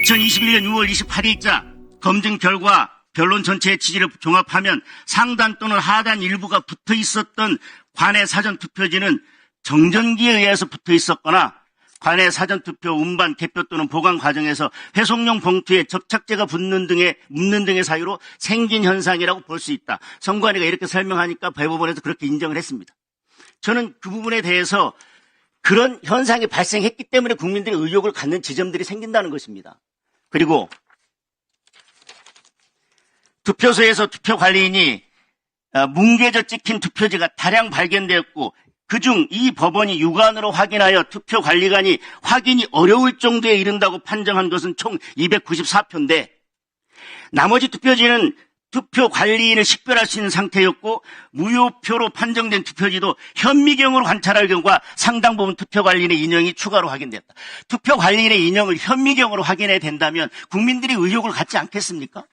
2021년 6월 28일자 검증 결과 변론 전체의 취지를 종합하면 상단 또는 하단 일부가 붙어 있었던 관내 사전 투표지는 정전기에 의해서 붙어 있었거나 관내 사전 투표 운반, 개표 또는 보관 과정에서 회송용 봉투에 접착제가 붙는 등의 묻는 등의 사유로 생긴 현상이라고 볼 수 있다. 선관위가 이렇게 설명하니까 대법원에서 그렇게 인정을 했습니다. 저는 그 부분에 대해서 그런 현상이 발생했기 때문에 국민들이 의혹을 갖는 지점들이 생긴다는 것입니다. 그리고 투표소에서 투표 관리인이 어, 뭉개져 찍힌 투표지가 다량 발견되었고 그중 이 법원이 육안으로 확인하여 투표 관리관이 확인이 어려울 정도에 이른다고 판정한 것은 총 294표인데 나머지 투표지는 투표 관리인을 식별할 수 있는 상태였고 무효표로 판정된 투표지도 현미경으로 관찰할 경우가 상당 부분 투표 관리인의 인형이 추가로 확인됐다. 투표 관리인의 인형을 현미경으로 확인해야 된다면 국민들이 의혹을 갖지 않겠습니까?